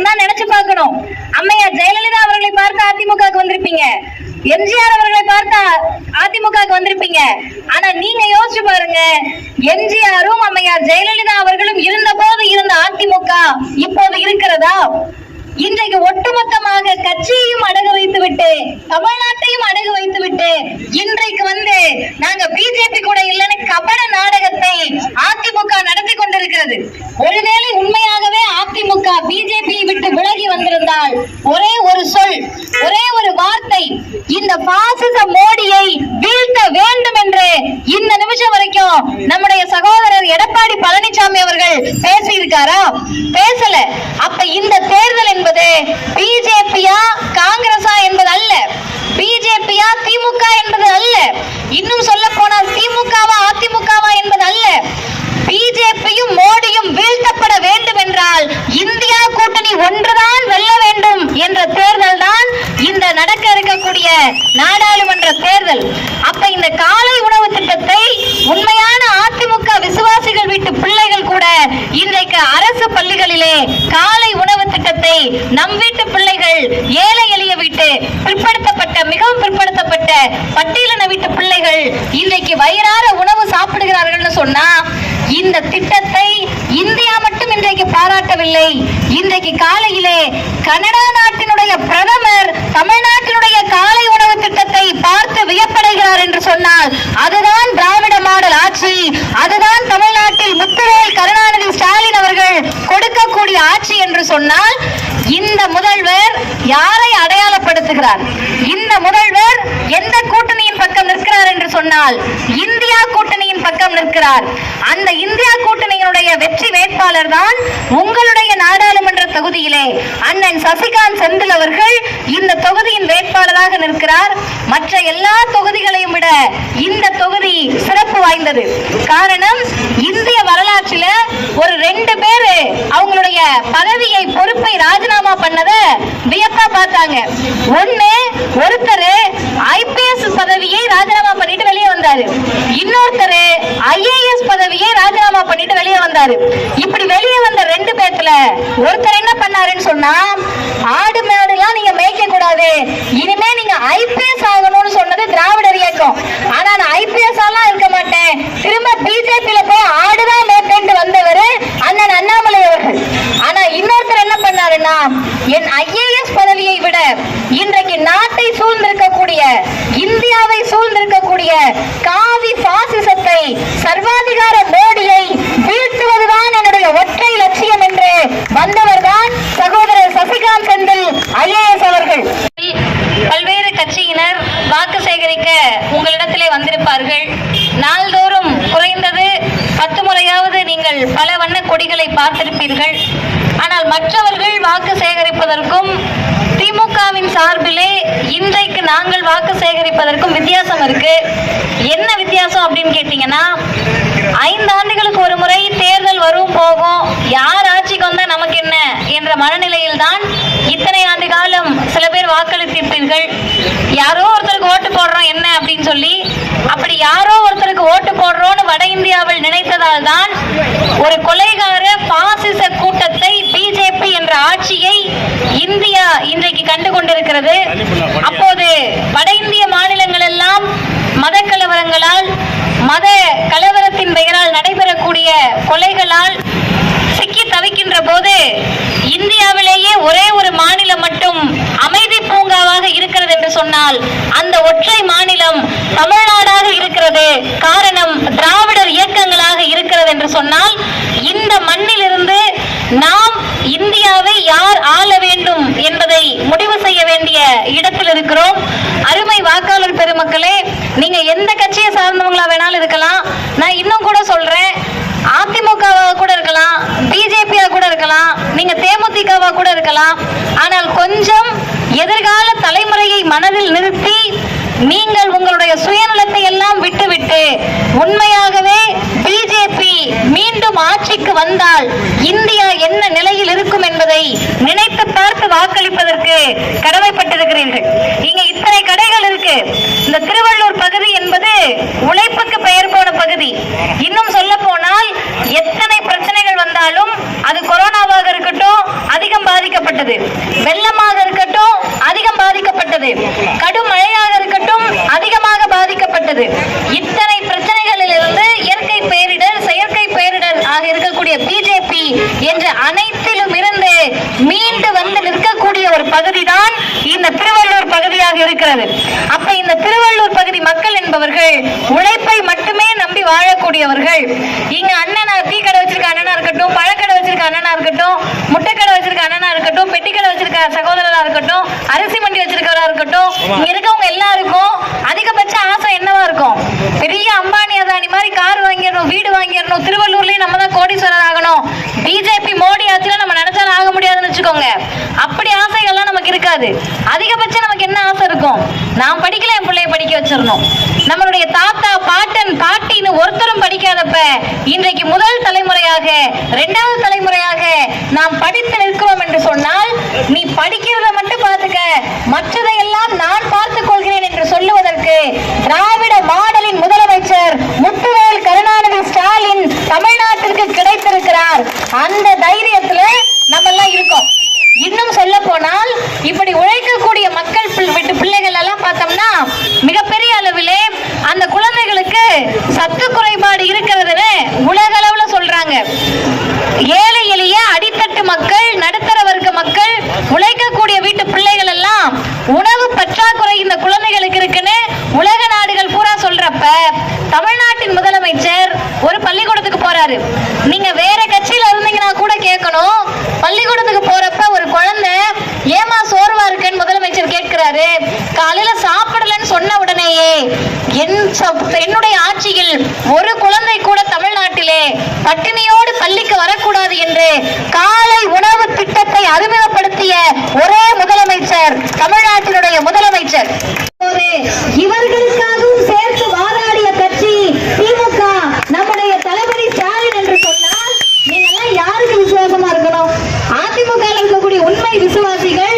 தான் இருந்தா நினைச்சு பார்க்கணும். அம்மையார் ஜெயலலிதா அவர்களை பார்த்து அதிமுகவுக்கு வந்திருப்பீங்க. எம்ஜிஆர் அவர்களை பார்த்தா அதிமுகவுக்கு வந்திருப்பீங்க. ஆனா நீங்க யோசிச்சு பாருங்க. எம்ஜிஆரும் அம்மையார் ஜெயலலிதா அவர்களும் இருந்த போது இருந்த அதிமுக இப்போது இருக்கிறதா? இன்றைக்கு ஒட்டுமொத்தமாக கட்சியையும் அடக வைத்து விட்டு தமிழ்நாட்டையும் அடகு வைத்து விட்டு இன்றைக்கு வந்து நாங்க பிஜேபி கூட இல்லைன்னு கபட நாடகத்தை அதிமுக நடத்தி கொண்டிருக்கிறது ஒருவேளை உண்மையாகவே அதிமுக பிஜேபியை விட்டு விலகி வந்திருந்தால் ஒரே ஒரு சொல் ஒரே ஒரு வார்த்தை இந்த பாசிச மோடியை வீழ்த்த வேண்டும் என்று இந்த நிமிஷம் வரைக்கும் நம்முடைய சகோதரர் எடப்பாடி பழனிசாமி அவர்கள் பேசி இருக்காரா பேசல. அப்ப இந்த தேர்தல் என்பது பிஜேபியா காங்கிரஸா என்பது அல்ல பிஜேபியா திமுக என்பது அல்ல. இன்னும் சொல்ல போனால் திமுகவா அதிமுக என்பது அல்ல பிஜேபியும் மோடியும் வீழ்த்தப்பட வேண்டும் என்றால் இந்தியா கூட்டணி ஒன்றுதான் வெல்ல வேண்டும் என்ற தேர்தல் தான் இந்த நடக்க இருக்கக்கூடிய நாடாளுமன்ற தேர்தல் அப்ப இந்த காலை உணவு திட்டத்தை உண்மையான அதிமுக விசுவாசிகள் வீட்டு பிள்ளைகள் கூட இன்றைக்கு அரசு பள்ளிகளிலே காலை உணவு திட்டத்தை நம் வீட்டு பிள்ளைகள் ஏழை எளிய வீட்டு பிற்படுத்தப்பட்ட மிகவும் பிற்படுத்தப்பட்ட பட்டியலின வீட்டு பிள்ளைகள் இன்றைக்கு வயிறார உணவு சாப்பிடுகிறார்கள்னு சொன்னா இந்த திட்டத்தை இந்தியா மட்டும் இன்றைக்கு பாராட்டவில்லை. இன்றைக்கு காலையிலே கனடா நாட்டினுடைய பிரதமர் தமிழ்நாட்டினுடைய காலை உணவு திட்டத்தை பார்த்து வியப்படைகிறார் என்று சொன்னால் அதுதான் திராவிட மாடல் ஆட்சி அதுதான் தமிழ்நாட்டில் முத்துவேல் கருணாநிதி ஸ்டாலின் அவர்கள் கொடுக்கக்கூடிய ஆட்சி என்று சொன்னால் யாரை அடையாளப்படுத்துகிறார்? இந்த முதல்வர் எந்த கூட்டணியின் பக்கம் நிற்கிறார் என்று சொன்னால் இந்தியா கூட்டணியின் பக்கம் நிற்கிறார். அந்த இந்தியா கூட்டணியினுடைய வெற்றி வேட்பாளர் தான் உங்களுடைய நாடாளுமன்ற தொகுதியிலே. அண்ணன் சசிகாந்த் செந்தில் அவர்கள் இந்த தொகுதியின் வேட்பாளராக நிற்கிறார். மற்ற எல்லா தொகுதிகளையும் விட இந்த தொகுதி சிறப்பு வாய்ந்தது. காரணம் இந்திய வரலாற்றில் ஒரு ரெண்டு பேர் பதவியை பொறுப்பை ராஜினாமா பண்ணத வியப்பா பார்த்தாங்க. ஒண்ணு ஒருத்தர் ஐபிஎஸ் பதவியை ராஜினாமா பண்ணிட்டு வெளியே வந்தாரு. இன்னொருத்தர் ஐஏஎஸ் பதவியை ராஜினாமா பண்ணிட்டு வெளியே வந்தாரு. இப்படி வெளியே வந்த ரெண்டு பேர்த்துல ஒருத்தர் என்ன பண்ணாருன்னு சொன்னா ஆடு மாடுலாம் நீங்க மேய்க்க கூடாது. இனிமே நீங்க ஐபிஎஸ் ஆகணும்னு சொன்னது திராவிடர் இயக்கம். ஆனா நான் ஐபிஎஸ் எல்லாம் இருக்க மாட்டேன். திரும்ப பிஜேபியில போய் ஆடுதான் மேய்ப்பேன்ட்டு வந்தவர் இன்னொருத்தர் என்ன பண்ணாருன்னா என் ஐஏஎஸ் பதவியை விட இன்றைக்கு நாட்டை சூழ்ந்திருக்கக்கூடிய இந்தியாவை சூழ்ந்திருக்கக்கூடிய காவி பாசிசத்தை சர்வாதிகார மோடியை வீழ்த்துவதுதான் என்னுடைய ஒற்றை லட்சியம் என்று வந்தவர்தான் சகோதரர் சசிகாந்த் செந்தில் ஐஏஎஸ் அவர்கள். பல்வேறு கட்சியினர் வாக்கு சேகரிக்க உங்களிடத்திலே வந்திருப்பார்கள். நாள்தோறும் குறைந்தது பத்து முறையாவது நீங்கள் பல வண்ண கொடிகளை பார்த்திருப்பீர்கள். மற்றவர்கள் வாக்கு சேகரிப்பதற்கும் திமுகவின் சார்பிலே இன்றைக்கு நாங்கள் வாக்கு சேகரிப்பதற்கும் வித்தியாசம் இருக்கு. என்ன வித்தியாசம் அப்படின்னு கேட்டீங்கன்னா ஐந்து ஆண்டுகளுக்கு ஒரு முறை தேர்தல் வரும் போகும். யார் ஆட்சிக்கு வந்தா நமக்கு என்ன என்ற மனநிலையில் தான் இத்தனை ஆண்டு காலம் சில பேர் வாக்களித்திருப்பீர்கள். யாரோ ஒருத்தருக்கு ஓட்டு போடுறோம் என்ன அப்படின்னு சொல்லி அப்படி யாரோ ஒருத்தருக்கு ஓட்டு போடுறோம்னு வட இந்தியாவில் நினைத்ததால் தான் ஒரு கொலைகார பாசிச கூட்டத்தை பிஜேபி என்ற ஆட்சியை இந்தியா இன்றைக்கு கண்டு கொண்டிருக்கிறது அப்போது வட இந்திய மாநிலங்கள் எல்லாம் மத கலவரங்களால் மத கலவரத்தின் பெயரால் நடைபெறக்கூடிய கொலைகளால் சிக்கி தவிக்கின்ற போது இந்தியாவிலேயே ஒரே ஒரு மாநிலம் மட்டும் அமைதி பூங்காவாக இருக்கிறது என்று சொன்னால் அந்த ஒற்றை மாநிலம் தமிழ்நாடாக இருக்கிறது. காரணம் திராவிடர் இயக்கங்களாக இருக்கிறது என்று சொன்னால் இந்த மண்ணிலிருந்து நாம் யார் ஆள வேண்டும் என்பதை முடிவு செய்ய வேண்டிய இடத்தில் இருக்கிறோம். அருமை வாக்காளர் பெருமக்களே நீங்க எந்த கட்சியை சார்ந்தவங்களா வேணாலும் இருக்கலாம். நான் இன்னும் கூட சொல்றேன் அதிமுகவா கூட இருக்கலாம் பிஜேபியா கூட இருக்கலாம் நீங்க தேமுதிகவா கூட இருக்கலாம். ஆனால் கொஞ்சம் எதிர்கால தலைமுறையை மனதில் நிறுத்தி நீங்கள் உங்களுடைய சுயநலத்தை எல்லாம் விட்டுவிட்டு உண்மையாகவே பிஜேபி மீண்டும் ஆட்சிக்கு வந்தால் இந்தியா என்ன நிலையில் இருக்கும் வாக்களிப்பதற்கு கடமைப்பட்டிருக்கிறீர்கள். இங்க இத்தனை கடைகள் இருக்கு இந்த திருவள்ளூர் பகுதி என்பது உழைப்புக்கு பெயர் போன பகுதி இன்னும் சொல்ல போனால் எத்தனை பிரச்சனைகள் வந்தாலும் அது கொரோனாவாக இருக்கட்டும் அதிகம் பாதிக்க இருக்கிறது அப்ப இந்த திருவள்ளூர் பகுதி மக்கள் உழைப்பை மட்டுமே நம்பி வாழக்கூடியவர்கள். இங்க அண்ணனா டீ கடை வச்சிருக்க அண்ணனா இருக்கட்டும் பழக்கடை வச்சிருக்க அண்ணனா இருக்கட்டும் முட்டை கடை வச்சிருக்க அண்ணனா இருக்கட்டும் பெட்டி கடை வச்சிருக்க சகோதரரா இருக்கட்டும் அரிசி மண்டி வச்சிருக்கவரா இருக்கட்டும் இங்க இருக்கவங்க எல்லாருக்கும் அதிகபட்ச ஆசை என்னவா இருக்கும்? பெரிய அம்பானி அதானி மாதிரி கார் வாங்கிடணும் வீடு வாங்கிடணும் திருவள்ளூர்லயே நம்ம தான் கோடீஸ்வரர் ஆகணும். பிஜேபி மோடி ஆட்சியில நம்ம நினைச்சாலும் ஆக முடியாதுன்னு வச்சுக்கோங்க. அப்படி இருக்காது அதிகபட்சம் நமக்கு என்ன ஆசை இருக்கும்? நான் படிக்கல என் பிள்ளைய படிக்க வச்சிடணும். நம்மளுடைய தாத்தா பாட்டன் பாட்டின்னு ஒருத்தரும் படிக்காதப்ப இன்றைக்கு முதல் தலைமுறையாக இரண்டாவது தலைமுறையாக நாம் படித்து நிற்கிறோம் என்று சொன்னால் நீ படிக்கிறத மட்டும் பார்த்துக்க. மற்றதையெல்லாம் நான் பார்த்துக் கொள்கிறேன் என்று சொல்லுவதற்கு திராவிட மாடலின் முதலமைச்சர் முத்துவேல் கருணாநிதி ஸ்டாலின் தமிழ்நாட்டிற்கு கிடைத்திருக்கிறார். அந்த தைரியத்துல நம்ம எல்லாம் இருக்கோம் இன்னும் சொல்ல போனால் இப்படி உழைக்கக்கூடிய மக்கள் பிள்- வீட்டு பிள்ளைகள் எல்லாம் பார்த்தோம்னா மிகப்பெரிய அளவிலே அந்த குழந்தைகளுக்கு சத்து குறைபாடு இருக்கிறதுன்னு உலக அளவுல சொல்றாங்க ஏழை எளிய அடித்தட்டு மக்கள் நடுத்தர வர்க்க மக்கள் உழைக்கக்கூடிய வீட்டு பிள்ளைகள் எல்லாம் உணவு பற்றாக்குறை இந்த குழந்தைகளுக்கு இருக்குன்னு உலக நாடுகள் பூரா சொல்றப்ப தமிழ்நாட்டின் முதலமைச்சர் ஒரு சொல்றாரு நீங்க வேற கட்சியில இருந்தீங்கன்னா கூட கேட்கணும். பள்ளிக்கூடத்துக்கு போறப்ப ஒரு குழந்தை ஏமா சோர்வா இருக்குன்னு முதலமைச்சர் கேட்கிறாரு. காலையில சாப்பிடலன்னு சொன்ன உடனேயே என் என்னுடைய ஆட்சியில் ஒரு குழந்தை கூட தமிழ்நாட்டிலே பட்டினியோடு பள்ளிக்கு வரக்கூடாது என்று காலை உணவு திட்டத்தை அறிமுகப்படுத்திய ஒரே முதலமைச்சர் தமிழ்நாட்டினுடைய முதலமைச்சர். இவர்களுக்கு இவர்களுக்காகவும் சேர்த்து வாதாடிய கட்சி திமுக நம்முடைய தளபதி ஸ்டாலின் என்று சொன்னால் நீங்க எல்லாம் யாருக்கு விசுவாசமா இருக்கணும் அதிமுக ல இருக்கக்கூடிய உண்மை விசுவாசிகள்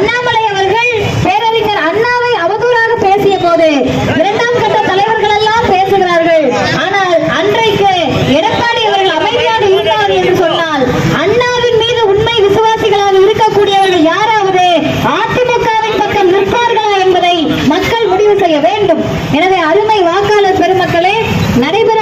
அண்ணாமலை அவர்கள் பேரறிஞர் அண்ணாவை அவதூறாக பேசிய போது இரண்டாம் கட்ட தலைவர்கள் எல்லாம் பேசுகிறார்கள். ஆனால் அன்றைக்கு எடப்பாடி அவர்கள் அமைதியாக இருந்தார் என்று சொன்னால் அண்ணாவின் மீது உண்மை விசுவாசிகளாக இருக்கக்கூடியவர்கள் யாராவது அதிமுகவின் பக்கம் நிற்பார்களா என்பதை மக்கள் முடிவு செய்ய வேண்டும். எனவே அருமை வாக்காளர் பெருமக்களே நடைபெற